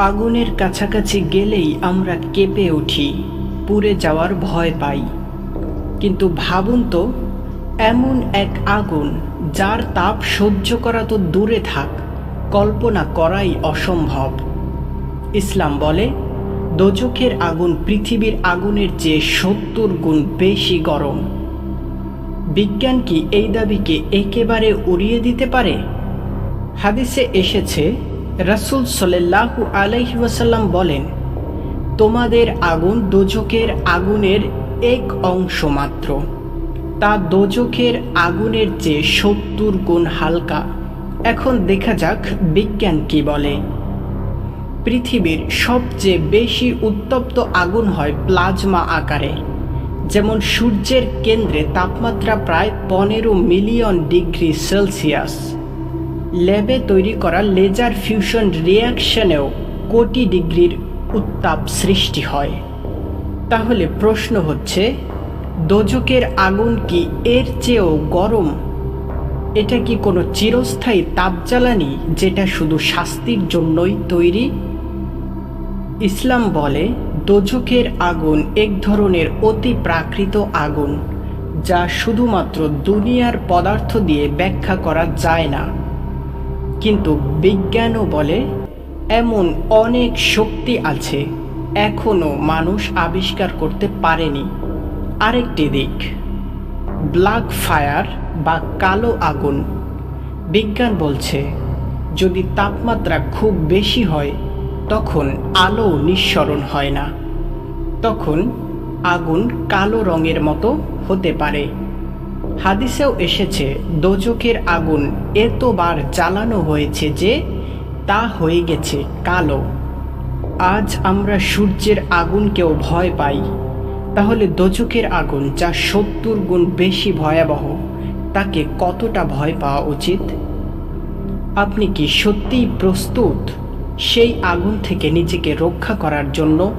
আগুনের কাছাকাছি গেলেই আমরা কেঁপে উঠি, পুড়ে যাওয়ার ভয় পাই। কিন্তু ভাবুন তো, এমন এক আগুন যার তাপ সহ্য করা তো দূরে থাক, কল্পনা করাই অসম্ভব। ইসলাম বলে, দোজখের আগুন পৃথিবীর আগুনের চেয়ে সত্তর গুণ বেশি গরম। বিজ্ঞান কি এই দাবিকে একেবারে উড়িয়ে দিতে পারে? হাদিসে এসেছে রাসূল সাল্লাল্লাহু আলাইহি ওয়াসাল্লাম বলেন, তোমাদের আগুন দোজকের আগুনের এক অংশ মাত্র। তা দোজকের আগুনের চেয়ে সত্তর গুণ হালকা। এখন দেখা যাক বিজ্ঞান কি বলে। পৃথিবীর সবচেয়ে বেশি উত্তপ্ত আগুন হয় প্লাজমা আকারে। যেমন সূর্যের কেন্দ্রে তাপমাত্রা প্রায় পনেরো মিলিয়ন ডিগ্রি সেলসিয়াস। ল্যাবে তৈরি করা লেজার ফিউশন রিয়াকশনেও কোটি ডিগ্রির উত্তাপ সৃষ্টি হয়। তাহলে প্রশ্ন হচ্ছে দোজকের আগুন কি এর চেয়েও গরম? এটা কি কোনো চিরস্থায়ী তাপজ্বালানি যেটা শুধু শাস্তির জন্যই তৈরি? ইসলাম বলে দোজকের আগুন এক ধরনের অতি প্রাকৃত আগুন, যা শুধুমাত্র দুনিয়ার পদার্থ দিয়ে ব্যাখ্যা করা যায় না। কিন্তু বিজ্ঞানও বলে, এমন অনেক শক্তি আছে এখনও মানুষ আবিষ্কার করতে পারেনি। আরেকটি দিক, ব্ল্যাক ফায়ার বা কালো আগুন। বিজ্ঞান বলছে, যদি তাপমাত্রা খুব বেশি হয়, তখন আলো নিঃসরণ হয় না। তখন আগুন কালো রঙের মতো হতে পারে। হাদিসেও এসেছে দোজকের আগুন এতবার জ্বালানো হয়েছে যে তা হয়ে গেছে কালো। আজ আমরা সূর্যের আগুনকেও ভয় পাই। তাহলে দোজকের আগুন যা সত্তর গুণ বেশি ভয়াবহ, তাকে কতটা ভয় পাওয়া উচিত? আপনি কি সত্যিই প্রস্তুত সেই আগুন থেকে নিজেকে রক্ষা করার জন্য?